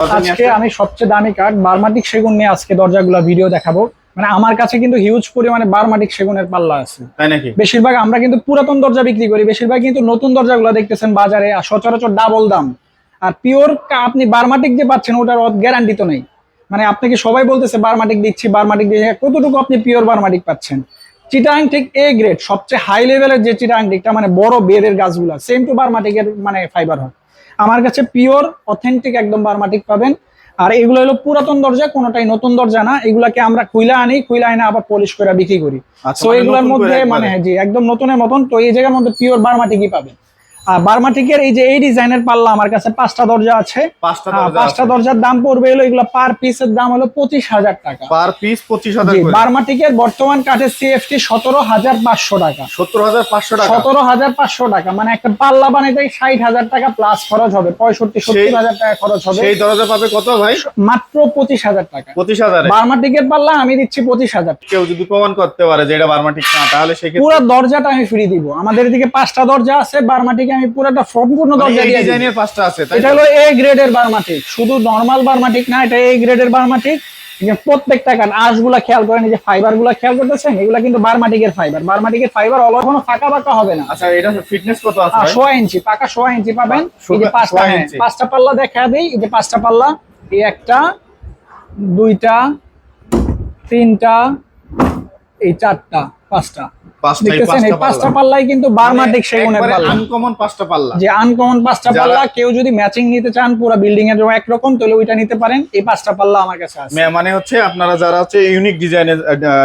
আজকে আমি সবচেয়ে দামি কাঠ বারমাটিক সেগুন নিয়ে আজকে দরজাগুলো ভিডিও দেখাবো। মানে আমার কাছে কিন্তু হিউজ পরিমাণে বারমাটিক সেগুনের পাল্লা আছে। তাই নাকি? বেশিরভাগ আমরা কিন্তু পুরাতন দরজা বিক্রি করি বেশিরভাগ কিন্তু নতুন দরজাগুলো দেখতেছেন বাজারে আর সচরাচর ডাবল দাম। আর পিওর আপনি বারমাটিক যে পাচ্ছেন ওটার গ্যারান্টি তো নেই। মানে আপনাকে সবাই বলতেছে বারমাটিক দিচ্ছি বারমাটিক দিচ্ছি। কতটুকু আপনি পিওর বারমাটিক পাচ্ছেন? চিটাং ঠিক এ গ্রেড সবচেয়ে হাই লেভেলের যে চিটাং টিকটা মানে বড় বেদের গাছগুলো সেম টু বারমাটিকের মানে ফাইবার হয়। আমার কাছে পিওর অথেন্টিক একদম বারমাটিক পাবেন। আর এগুলো হলো পুরাতন দরজা কোনোটাই নতুন দরজা না। এগুলাকে আমরা খুইলা আনি খুইলা এনে আবার পলিশ করে বিক্রি করি। আচ্ছা, তো মানে এগুলোর মধ্যে। মানে জি একদম নতুনের মতন। তো এই জায়গার মধ্যে পিওর বারমাটিকই পাবেন। বারমাটিকের এই যে এই ডিজাইনের পাল্লা আমার কাছে পাঁচটা দরজা আছে। পাঁচটা হ্যাঁ। দরজার দাম পড়বে হলো এগুলো পার পিসের দাম হলো পঁচিশ হাজার টাকা। পার পিস পঁচিশ হাজার বারমাটিকের বর্তমান কাঠের সিএফটি সতেরো হাজার পাঁচশো টাকা। সত্তর হাজার পাঁচশো টাকা। সতেরো হাজার পাঁচশো টাকা মানে একটা পাল্লা বানাইতে ষাট হাজার টাকা প্লাস খরচ হবে পঁয়ষট্টি সত্তর হাজার টাকা খরচ হবে। সেই দরজা পাবে কত ভাই? মাত্র পঁচিশ হাজার টাকা। পঁচিশ হাজারে। বার্মাটিকের পাল্লা আমি দিচ্ছি পঁচিশ হাজার। কেউ যদি প্রমাণ করতে পারে যে এটা বার্মাটিক না তাহলে সেক্ষেত্রে পুরো দরজাটা আমি ফ্রি দিব। আমাদের এদিকে পাঁচটা দরজা আছে বার্মাটিকে আমি পুরোটা সম্পূর্ণ দরজা দিয়ে ডিজাইনের পাঁচটা আছে এটা হলো এ গ্রেডের বার্মাটিক শুধু নর্মাল বার্মাটিক না এটা এ গ্রেডের বার্মাটিক যে প্রত্যেকটা কাঠ আঁশগুলা খেয়াল করেন যে ফাইবারগুলা খেয়াল করতেছেন? এগুলা কিন্তু বার্মাটিকের ফাইবার বার্মাটিকের ফাইবার অল কোনো ফাঁকা ফাঁকা হবে না। আচ্ছা এটা ফিটনেস কত আছে আর ভাই? সোয়া ইঞ্চি পাকা সোয়া ইঞ্চি পাবেন। এই যে পাঁচটা হ্যাঁ, পাঁচটা পাল্লা দেখা দিই। এই যে পাঁচটা পাল্লা এই একটা দুইটা তিনটা এই চারটা পাঁচটা। পাঁচটা এই দেখতেছেন এই পাঁচটা পাল্লাই কিন্তু বার্মাটিক সেগুনের পাল্লা। আনকমন পাঁচটা পাল্লা। যে আনকমন পাঁচটা পাল্লা কেউ যদি ম্যাচিং নিতে চান পুরো বিল্ডিং এর জন্য একরকম তাহলে ওইটা নিতে পারেন। এই পাঁচটা পাল্লা আমার কাছে আছে। মানে হচ্ছে আপনারা যারা হচ্ছে ইউনিক ডিজাইনের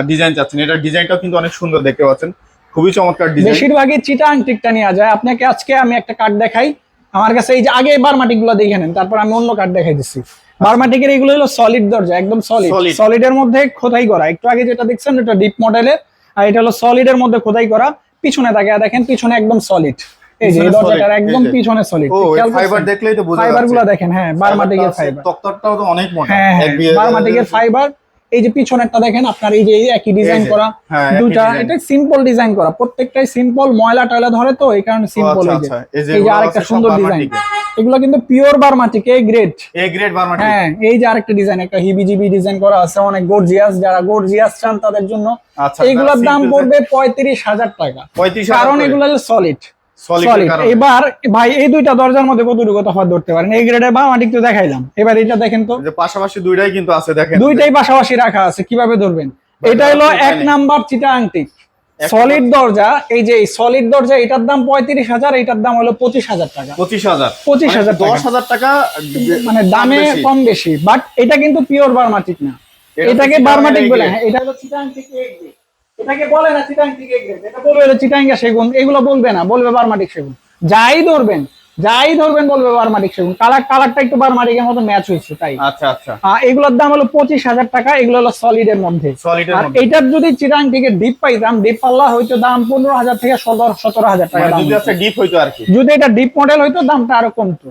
ডিজাইন চাচ্ছেন এটা ডিজাইনটাও কিন্তু অনেক সুন্দর দেখতে পাচ্ছেন। খুবই চমৎকার ডিজাইন বেশিরভাগই চিটা নেওয়া যায়। আপনাকে আজকে আমি একটা কার্ড দেখাই। আমার কাছে এই যে আগে বারমাটিকগুলো দেখে নেন তারপর আমি অন্য কার্ড দেখাই দিচ্ছি। বারমাটিকের এগুলো হলো সলিড দরজা একদম সলিড Solid। সলিডের মধ্যে খোদাই করা। একটু আগে যেটা দেখছেন এটা ডিপ মডেলের আর এটা হলো সলিড এর মধ্যে খোদাই করা। পিছনে থাকে আর দেখেন পিছনে একদম সলিড এই যে দরজাটার একদম পিছনে সলিড ফাইবার দেখলেই তো বোঝা ফাইবার যাচ্ছে। গুলো দেখেন হ্যাঁ বারমাটিকের ফাইবার তো অনেক মোটা। হ্যাঁ এক বারমাটিকের ফাইবার এই যে পিছনেরটা দেখেন আপনার এই যে একই ডিজাইন করা হ্যাঁ, দুটা এটা সিম্পল ডিজাইন করা। প্রত্যেকটাই সিম্পল ময়লা টয়লা ধরে তো এই কারণে সিম্পল আচ্ছা, এই যে। আচ্ছা। আরেকটা সুন্দর ডিজাইন এগুলো কিন্তু পিওর বারমাটিক এই গ্রেড এ গ্রেড বার্মাটিক হ্যাঁ এই যে আরেকটা ডিজাইন একটা হিবিজিবি ডিজাইন করা আছে অনেক গর্জিয়াস যারা গর্জিয়াস চান তাদের জন্য। আচ্ছা, এইগুলোর দাম পড়বে পঁয়ত্রিশ হাজার টাকা। 35,000 কারণ করে। এগুলো সলিড এবার ভাই এই দুইটা দরজার মধ্যে কতটুকু তফাৎ ধরতে পারেন? এই গ্রেডের তো দেখাইলাম। এবার এটা দেখেন তো। পাশাপাশি দুইটাই কিন্তু আছে দেখেন। দুইটাই পাশাপাশি রাখা আছে কীভাবে ধরবেন? এটা হলো এক নাম্বার চিটা সলিড দরজা এই যে সলিড দরজা এটার দাম পঁয়ত্রিশ হাজার এটার দাম হলো পঁচিশ হাজার টাকা। পঁচিশ হাজার। 25,000 টাকা। দশ হাজার টাকা মানে দামে কম বেশি বাট এটা কিন্তু পিওর বার্মাটিক না। এটাকে বার্মাটিক বলে হ্যাঁ এটা হলো চিটাং থেকে এগিয়ে। এটাকে বলে না চিটাং থেকে এটা বলবে চিটাঙ্গা সেগুন এগুলো বলবে না বলবে বার্মাটিক সেগুন। যাই ধরবেন যাই ধরবেন বলবে বার্মাটিক সেগুন। কালার কালারটা একটু বার্মাটিকের মতো ম্যাচ হয়েছে তাই। আচ্ছা আচ্ছা। এগুলোর দাম হলো পঁচিশ হাজার টাকা এগুলো হলো সলিড এর মধ্যে। আর এইটার যদি চিরাং থেকে ডিপ পাইতাম ডিপ পাল্লা হয়তো দাম পনেরো হাজার থেকে সতেরো সতেরো হাজার টাকা মানে যদি ডিপ হইতো আর কি। যদি এটা ডিপ মডেল হইতো দামটা আরও কমতো।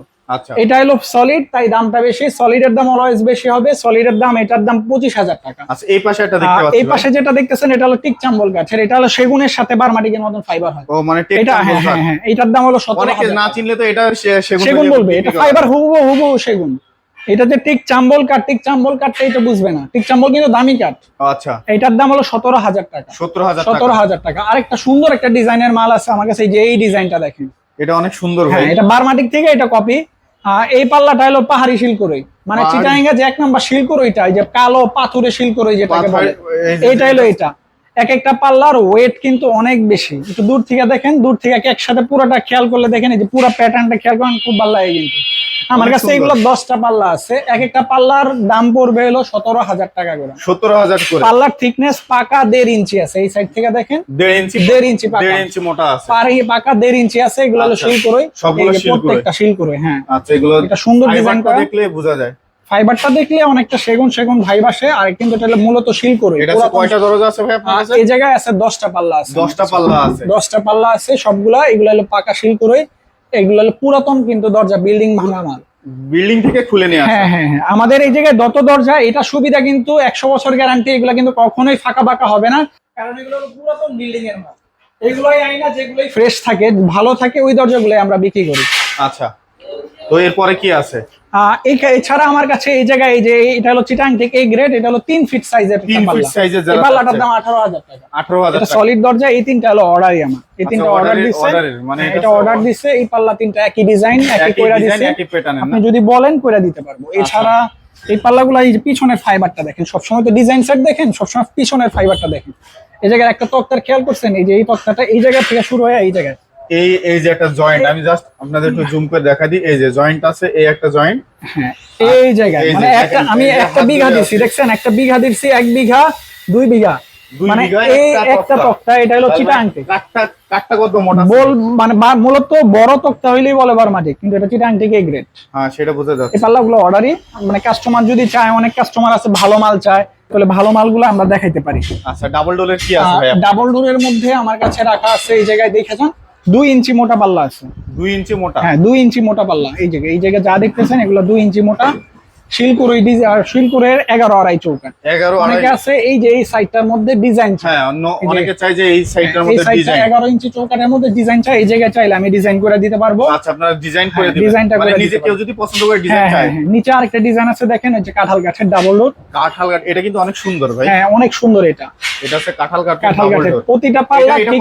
এটা হলো সলিড তাই দামটা বেশি। সলিডের দাম অলওয়েজ বেশি হবে। সলিডের দাম এটার দাম পঁচিশ হাজার টাকা। আচ্ছা এই পাশে একটা দেখতে পাচ্ছি এই পাশে যেটা দেখতেছেন এটা হলো টিক চাম্বল গাছের। এটা হলো সেগুনের সাথে বারমাটিকের মতন ফাইবার হয়। ও মানে টেক এটা হ্যাঁ হ্যাঁ হ্যাঁ এটার দাম হলো অনেকে না চিনলে তো এটা সেগুন সেগুন বলবে এটা ফাইবার হুবহু হুবহু সেগুন। এটা যে টিক চাম্বল কাঠ টিক চাম্বল কাঠটা এটা বুঝবে না। টিক চাম্বল কিন্তু দামি কাঠ। আচ্ছা। এটার দাম হলো সতেরো হাজার টাকা। সতেরো টাকা। হাজার টাকা। আরেকটা সুন্দর একটা ডিজাইনের মাল আছে আমার কাছে যে এই ডিজাইনটা দেখেন। এটা অনেক সুন্দর ভাই। হ্যাঁ এটা বারমাটিক থেকে এটা কপি এই পাল্লাটা হলো পাহাড়ি শিলকরই মানে চিটাঙ্গা যে এক নম্বর শিলকরইটা যে কালো পাথুরে শিলকরই যেটাকে বলে এইটা হলো এটা। এক একটা পাল্লার ওয়েট কিন্তু অনেক বেশি। একটু দূর থেকে দেখেন দূর থেকে একসাথে পুরোটা খেয়াল করলে দেখেন এই যে পুরো প্যাটার্নটা খেয়াল করেন খুব ভালো লাগে কিন্তু। আমার কাছে এগুলো দশটা পাল্লা আছে। এক একটা পাল্লার দাম পড়বে হলো সতেরো হাজার টাকা করে। সত্তর হাজার করে। পাল্লার থিকনেস পাকা দেড় ইঞ্চি আছে এই সাইড থেকে দেখেন? দেড় ইঞ্চি দেড় ইঞ্চি পাকা। দেড় ইঞ্চি মোটা আছে। পার এই পাকা দেড় ইঞ্চি আছে এগুলো হলো আচ্ছা। শিল করে। সবগুলো। প্রত্যেকটা শিল করে হ্যাঁ। আচ্ছা এগুলো এটা সুন্দর ডিজাইন করা। দেখলে বোঝা যায়। ফাইবারটা দেখলে অনেকটা সেগুন সেগুন ভাইব আসে আর কিন্তু এটা মূলত শিল করে। এটা কয়টা দরজা আছে ভাই আপনার কাছে? এই জায়গায় আছে দশটা পাল্লা আছে। দশটা পাল্লা আছে। দশটা পাল্লা আছে সবগুলা এগুলো হলো পাকা শিল করে। এগুলো পুরাতন কিন্তু দরজা বিল্ডিং ভাঙা মাল। বিল্ডিং থেকে খুলে নিয়ে হ্যাঁ হ্যাঁ হ্যাঁ। আমাদের এই জায়গায় দত দরজা এটা সুবিধা কিন্তু একশো বছর গ্যারান্টি এগুলো কিন্তু কখনোই ফাঁকা ফাঁকা হবে না। কারণ এগুলো পুরাতন বিল্ডিং এর মাল। এগুলোই আইনা যেগুলোই ফ্রেশ থাকে ভালো থাকে ওই দরজাগুলোই আমরা বিক্রি করি। আচ্ছা। তো এরপরে কি আছে? এছাড়া আমার কাছে এই জায়গায় এই যে এটা হলো চিটাং থেকে এই গ্রেড এটা হলো তিন ফিট সাইজের পাল্লাটার দাম আঠারো হাজার টাকা। আঠারো হাজার এটা সলিড দরজা এই তিনটা হলো অর্ডারই আমার। এই তিনটা আচ্ছা, অর্ডার দিচ্ছে মানে হ্যাঁ, এটা অর্ডার দিচ্ছে এই পাল্লা তিনটা একই ডিজাইন একই একই কইরা দিচ্ছে আপনি যদি বলেন কইরা দিতে পারব। এছাড়া এই পাল্লাগুলো এই পিছনের ফাইবারটা দেখেন। সবসময় তো ডিজাইন সেট দেখেন সবসময় পিছনের ফাইবারটা দেখেন। এই জায়গায় একটা তক্তার খেয়াল করছেন? এই যে এই তক্তাটা এই জায়গা থেকে শুরু হয়ে এই জায়গায়। এই এই যে একটা জয়েন্ট আমি জাস্ট আপনাদের একটু জুম করে দেখা দিই। এই যে জয়েন্ট আছে এই একটা জয়েন্ট হ্যাঁ এই জায়গায় মানে একটা আমি একটা বিঘা আছে। দেখছেন? একটা বিঘা দিচ্ছি এক বিঘা দুই বিঘা। মানে এই একটা একটা তক্তা। তক্তা এটা হলো চিটাংটি। কাঠটা কাঠটা কত মোটা বল মানে মূলত বড় তক্তা হইলেই বলে বারমাটি কিন্তু এটা চিটাং থেকে গ্রেড হ্যাঁ সেটা বোঝা যাচ্ছে। এই পাল্লাগুলো অর্ডারই মানে কাস্টমার যদি চায় অনেক কাস্টমার আছে ভালো মাল চায় তাহলে ভালো মালগুলো আমরা দেখাইতে পারি। আচ্ছা ডাবল ডোলের কি আছে ভাই ডাবল ডোরের মধ্যে আমার কাছে রাখা আছে এই জায়গায় দেখেছেন দুই ইঞ্চি মোটা পাল্লা আছে। দুই ইঞ্চি মোটা? হ্যাঁ দুই ইঞ্চি মোটা পাল্লা। এই জায়গায় এই জায়গায় যা দেখতেছেন এগুলো দুই ইঞ্চি মোটা। ডিজাইন শিলকুরের এগারো আড়াই চৌকাট এগারো অনেকে আছে এই যে এই সাইডটার মধ্যে ডিজাইন চায় হ্যাঁ এই যে- অনেকে চাই যে এই সাইডটার মধ্যে ডিজাইন। এগারো ইঞ্চি চৌকাটের মধ্যে ডিজাইন চাই এই জায়গায় চাইলে আমি ডিজাইন করে দিতে পারব। আচ্ছা আপনারা ডিজাইন করে দিবেন। ডিজাইনটা করে নিজে কেউ যদি পছন্দ করে ডিজাইন চায়। নিচে আরেকটা ডিজাইন আছে দেখেন যে কাঁঠাল গাছের ডাবল ডোর কাঁঠাল কাঠ এটা কিন্তু অনেক সুন্দর ভাই। হ্যাঁ অনেক সুন্দর এটা। এটা হচ্ছে কাঁঠাল কাঠ কাঁঠাল প্রতিটা পাল্লা এটা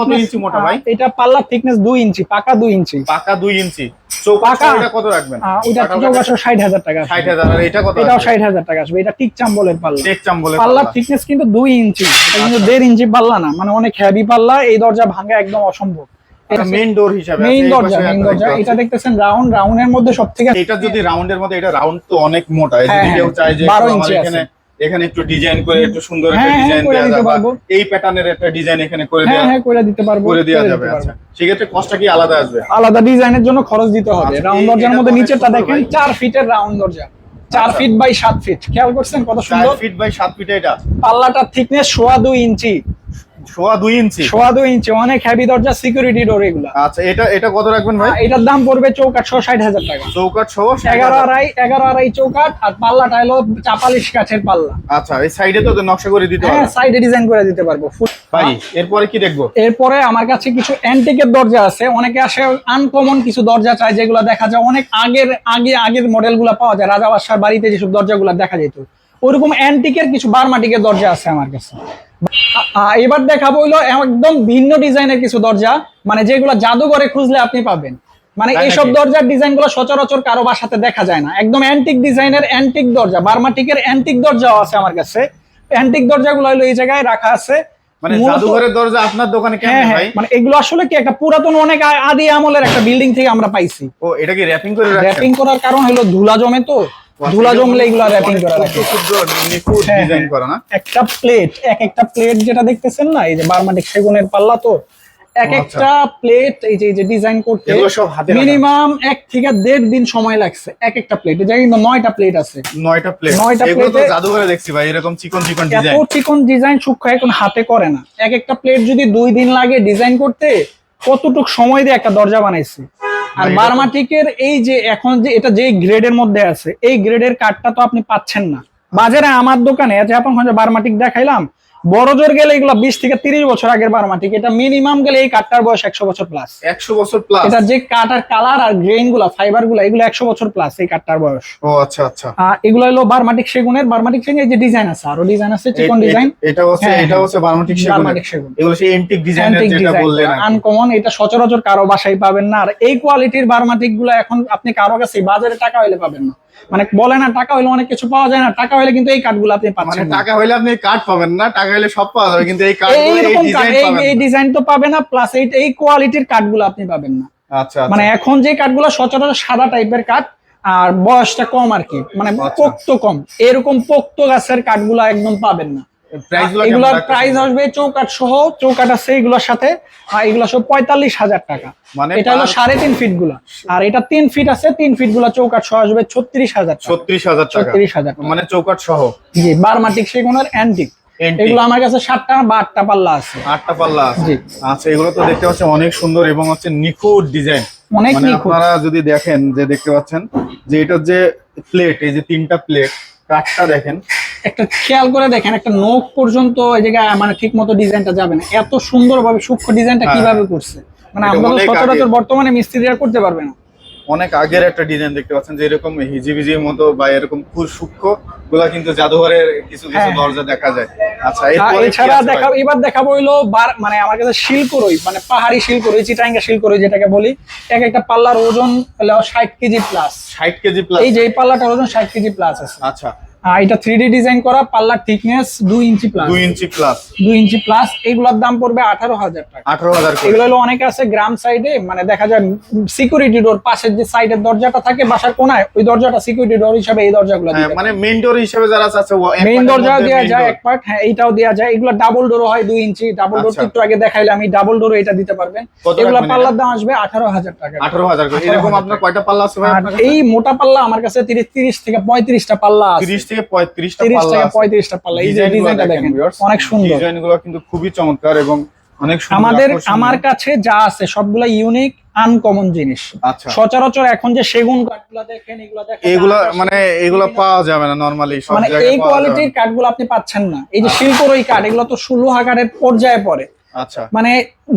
মোটা এটা পাল্লা থিকনেস দুই ইঞ্চি পাকা দুই ইঞ্চি। পাকা দুই ইঞ্চি। চৌকাঠ কত রাখবেন? ওইটা চৌকাশো ষাট হাজার টাকা ষাট হাজার আর এটা কত এটাও ষাট হাজার টাকা আসবে। এটা টিক চাম্বলের পাল্লা। টেক চাম্বলের পাল্লার থিকনেস কিন্তু দুই ইঞ্চি। এটা কিন্তু আচ্ছা। দেড় ইঞ্চি পাল্লা না মানে অনেক পাল্লা। এই দরজা ভাঙা একদম অসম্ভব। মেইন ডোর হিসাবে মেইন দরজা মেইন দরজা। এটা দেখতেছেন রাউন্ড রাউন্ডের মধ্যে সব থেকে এটা যদি রাউন্ডের মধ্যে এটা রাউন্ড তো অনেক মোটা। এই হ্যাঁ, যদি কেউ হ্যাঁ, চায় যে 12 একটু আমার ইঞ্চি এখানে এখানে একটু ডিজাইন করে একটু সুন্দর একটা হ্যাঁ, হ্যাঁ, ডিজাইন দেওয়া যাবে। এই প্যাটার্নের একটা ডিজাইন এখানে করে হ্যাঁ দেওয়া হ্যাঁ করে দিতে পারব করে দেওয়া যাবে আচ্ছা। সেক্ষেত্রে কষ্টটা কি আলাদা আসবে? আলাদা ডিজাইনের জন্য খরচ দিতে হবে। আচ্ছা, রাউন্ড দরজার মধ্যে নিচেটা নিচেরটা দেখেন ভাই। চার ফিটের রাউন্ড দরজা। চার আচ্ছা। ফিট বাই সাত ফিট খেয়াল করছেন কত সুন্দর? ফিট বাই সাত ফিট এটা? পাল্লাটার থিকনেস সোয়া দুই ইঞ্চি। সোয়া দুই ইঞ্চি? সোয়া দুই ইঞ্চি অনেক হেভি দরজা সিকিউরিটি ডোর এগুলা। আচ্ছা এটা এটা কত রাখবেন ভাই? এটার দাম পড়বে চৌকাট ছ ষাট হাজার টাকা। চৌকাঠ সহ এগারো আড়াই এগারো আড়াই চৌকাট আর পাল্লাটা হলো চাপালিশ কাঠের পাল্লা। আচ্ছা এই সাইডে তো নকশা করে দিতে হ্যাঁ সাইডে ডিজাইন করে দিতে পারব। ভাই এরপরে কি দেখব? এরপরে আমার কাছে কিছু অ্যান্টিকের দরজা আছে। অনেকে আসে আনকমন কিছু দরজা চায় যেগুলো দেখা যায় অনেক আগের আগে আগের মডেলগুলো পাওয়া যায়। রাজা বাদশার বাড়িতে যেসব দরজাগুলো দেখা যেত। ওরকম অ্যান্টিকের কিছু বারমাটিকের দরজা আছে আমার কাছে। এবার দেখাবো হইল একদম ভিন্ন ডিজাইনের কিছু দরজা মানে যেগুলো জাদুঘরে খুঁজলে আপনি পাবেন। মানে এইসব নাকি? দরজার ডিজাইনগুলো সচরাচর কারও বাসাতে দেখা যায় না। একদম অ্যান্টিক ডিজাইনের অ্যান্টিক দরজা বার্মাটিকের অ্যান্টিক দরজাও আছে আমার কাছে। অ্যান্টিক দরজাগুলো হলো এই জায়গায় রাখা আছে। মানে জাদুঘরের দরজা আপনার দোকানে কেন হ্যাঁ হ্যাঁ ভাই মানে এগুলো আসলে কি একটা পুরাতন অনেক আদি আমলের একটা বিল্ডিং থেকে আমরা পাইছি। ও এটা কি র্যাপিং করে র্যাপিং করার কারণ হলো ধুলা জমে তো। ধুলা জমলে এগুলো র্যাপিং করা রাখে নিখুঁত হ্যাঁ, ডিজাইন হ্যাঁ। করা না? একটা প্লেট এক একটা প্লেট যেটা দেখতেছেন না এই যে বারমাটিক সেগুনের পাল্লা তো এক আচ্ছা। একটা প্লেট এই যে এই যে ডিজাইন করতে? মিনিমাম এক থেকে দেড় দিন সময় লাগছে এক একটা প্লেট কিন্তু নয়টা প্লেট আছে। নয়টা প্লেট নয়টা এগুলো তো জাদুঘরে দেখছি ভাই এরকম চিকন চিকন এত চিকন ডিজাইন সূক্ষ্ম এখন হাতে করে না। এক একটা প্লেট যদি দুই দিন লাগে ডিজাইন করতে কতটুক সময় দিয়ে একটা দরজা বানাইছে? আর বার্মাটিকের এই যে এখন যে এটা যে গ্রেডের মধ্যে আছে এই গ্রেডের কাঠটা তো আপনি পাচ্ছেন না। বাজারে আমার দোকানে যে আপন বার্মাটিক দেখাইলাম বড় জোর গেলে এগুলো বিশ থেকে তিরিশ বছর আগের বার্মাটিক এটা মিনিমাম গেলে এই কাঠটার বয়স একশো বছর প্লাস একশো বছর প্লাস এটা যে কাটার কালার আর গ্রেইনগুলা ফাইবারগুলা এগুলো একশো বছর প্লাস এই কাঠটার বয়স। ও আচ্ছা আচ্ছা। এগুলো হলো বার্মাটিক সেগুনের। বার্মাটিক সেগুনের যে ডিজাইন আছে আরও ডিজাইন আছে চিকন ডিজাইন এটা হচ্ছে এটা। হচ্ছে বার্মাটিক সেগুন বার্মাটিক সেগুন। এগুলো সেই এন্টিক অ্যান্টিক যেটা বললেন আনকমন এটা সচরাচর কারও বাসায় পাবেন না। আর এই কোয়ালিটির বারমাটিকগুলো এখন আপনি কারও কাছে বাজারে টাকা হইলে পাবেন না। মানে বলে না টাকা হইলে অনেক কিছু পাওয়া যায় না টাকা হইলে কিন্তু এই কাঠগুলো আপনি মানে পাচ্ছেন টাকা হইলে আপনি কাঠ পাবেন না টাকা হইলে সব পাওয়া যাবে কিন্তু এই এই ডিজাইন পাবেন এই ডিজাইন তো না প্লাস এই এই কোয়ালিটির কাঠগুলো আপনি পাবেন না। আচ্ছা আচ্ছা। মানে এখন যে কাঠগুলো সচরাচর সাদা টাইপের কাঠ আর বয়সটা কম আর কি। মানে আচ্ছা। পোক্ত কম। এরকম পোক্ত গাছের কাঠগুলো একদম পাবেন না। এগুলোর প্রাইস আসবে চৌকাট সহ চৌকাট আছে এগুলোর সাথে আর এগুলো সব পঁয়তাল্লিশ হাজার টাকা। মানে এটা হলো সাড়ে তিন ফিটগুলা। আর এটা তিন ফিট আছে তিন ফিটগুলা চৌকাট সহ আসবে ছত্রিশ হাজার ছত্রিশ হাজার ছত্রিশ হাজার মানে চৌকাঠ সহ। জি বারমাটিক সেগুনের অ্যান্টিক। এগুলো আমার কাছে সাতটা বা আটটা পাল্লা আছে। আটটা পাল্লা আছে। আচ্ছা এগুলো তো দেখতে পাচ্ছেন অনেক সুন্দর এবং হচ্ছে নিখুঁত ডিজাইন। অনেক মানে নিখুঁত। আপনারা যদি দেখেন যে দেখতে পাচ্ছেন যে এটার যে প্লেট এই যে তিনটা প্লেট কাঠটা দেখেন। একটা খেয়াল করে দেখেন একটা নোক পর্যন্ত এই জায়গায় মানে ঠিক মতো ডিজাইনটা যাবে না। এত সুন্দর ভাবে সূক্ষ্ম ডিজাইনটা হ্যাঁ। কীভাবে করছে? মানে আমরা তো সচরাচর। বর্তমানে মিস্ত্রিরা করতে পারবে না। অনেক আগের একটা ডিজাইন দেখতে পাচ্ছেন যে এরকম হিজিবিজির মতো বা এরকম খুব সূক্ষ্মগুলা কিন্তু জাদুঘরের কিছু কিছু হ্যাঁ। দরজা দেখা যায়। আচ্ছা এছাড়া দেখা এবার দেখাবো হইল মানে আমার কাছে শিলকরই মানে পাহাড়ি শিলকরই চিটাঙ্গা শিলকরই যেটাকে বলি এক একটা পাল্লার ওজন হলো ষাট কেজি প্লাস 60 কেজি প্লাস এই যে পাল্লাটার ওজন ষাট কেজি প্লাস আছে। আচ্ছা এটা থ্রি ডি ডিজাইন করা পাল্লার থিকনেস দুই ইঞ্চি প্লাস 2 ইঞ্চি প্লাস দুই ইঞ্চি প্লাস এইগুলোর দাম পড়বে আঠারো হাজার টাকা। 18000 করে। এগুলো হলো অনেকে আছে গ্রাম সাইডে মানে দেখা যায় সিকিউরিটি ডোর পাশের যে সাইডের দরজাটা থাকে বাসার কোনায় ওই দরজাটা সিকিউরিটি ডোর হিসাবে এই দরজাগুলো হ্যাঁ মানে মেইন ডোর হিসেবে যারা আছে মেইন দরজাও দেওয়া যায় এক পার্ট হ্যাঁ এইটাও দেওয়া যায়। এগুলো ডাবল ডোর হয় দুই ইঞ্চি ডাবল ডোর আচ্ছা। একটু আগে দেখাইলে আমি ডাবল ডোর এটা দিতে পারবেন এগুলো পাল্লার দাম আসবে আঠারো হাজার টাকা। 18000 করে। এরকম আপনার কয়টা পাল্লা আছে? এই মোটা পাল্লা আমার কাছে তিরিশ তিরিশ থেকে পঁয়ত্রিশটা পাল্লা আছে। 30 থেকে 35 টা পাল্লা থেকে এই যে ডিজাইনটা দেখেন অনেক সুন্দর। ডিজাইনগুলো কিন্তু খুবই চমৎকার এবং অনেক আমাদের আমার কাছে যা আছে সবগুলা ইউনিক আনকমন জিনিস। আচ্ছা। সচরাচর এখন যে সেগুন কাঠগুলা দেখেন এগুলা দেখেন এগুলা মানে এগুলা পাওয়া যাবে না নরমালি সব মানে এই কোয়ালিটির কাঠগুলো আপনি পাচ্ছেন না। এই যে শিল্পরই কাঠ এগুলো তো ষোলো হাজারের পর্যায়ে পড়ে। আচ্ছা। মানে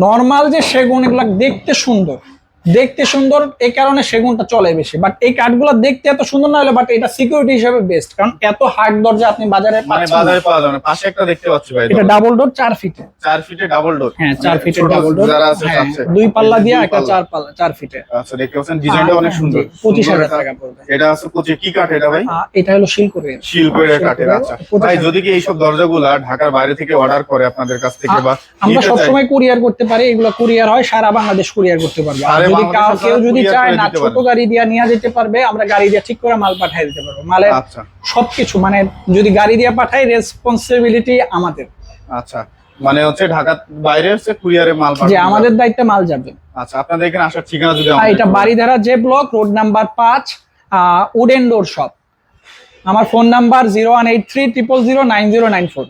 নর্মাল যে সেগুন এগুলা দেখতে সুন্দর। দেখতে সুন্দর এই কারণে সেগুনটা চলে বেশি। বাট এই কাঠগুলো দেখতে এত সুন্দর না হলে বাট এটা সিকিউরিটি হিসেবে বেস্ট কারণ এত হার্ড দরজা আপনি বাজারে মানে পাচ্ছেন। বাজারে পাওয়া যাবে না। পাশে একটা দেখতে পাচ্ছি ভাই এটা ডাবল ডোর চার ফিটে চার ফিটে ডাবল ডোর হ্যাঁ চার ফিটের ডাবল ডোর যারা আছে হ্যাঁ, দুই পাল্লা এই দিয়ে একটা। চার পাল্লা চার ফিটে আচ্ছা দেখতে পাচ্ছেন ডিজাইনটা অনেক সুন্দর। পঁচিশ সুন্দর হাজার একটা- টাকা পড়বে। এটা আছে পঁচিশ কি কাঠ এটা ভাই? এটা হলো শিলকরের শিল করে কাঠের আচ্ছা। ভাই যদি কি এইসব দরজাগুলা ঢাকার বাইরে থেকে অর্ডার করে আপনাদের কাছ থেকে বা আমরা নিতে চায়, সবসময় কুরিয়ার করতে পারি এগুলো কুরিয়ার হয় সারা বাংলাদেশ কুরিয়ার করতে পারবে। যদি কেউ যদি চায় না ছোট গাড়ি দিয়ে নিয়ে যেতে পারবে আমরা গাড়ি দিয়ে ঠিক করে মাল পাঠিয়ে দিতে পারব। মালের আচ্ছা। সবকিছু মানে যদি গাড়ি দিয়ে পাঠাই রেসপন্সিবিলিটি আমাদের। আচ্ছা। মানে হচ্ছে ঢাকার বাইরে হচ্ছে কুরিয়ারে মাল যে আমাদের দায়িত্বে মাল যাবে। আচ্ছা আপনাদের এখানে আসার ঠিকানা যদি এটা বাড়িধারা যে ব্লক রোড নাম্বার পাঁচ উডেন ডোর শপ আমার phone number zero one eight three triple zero nine zero nine four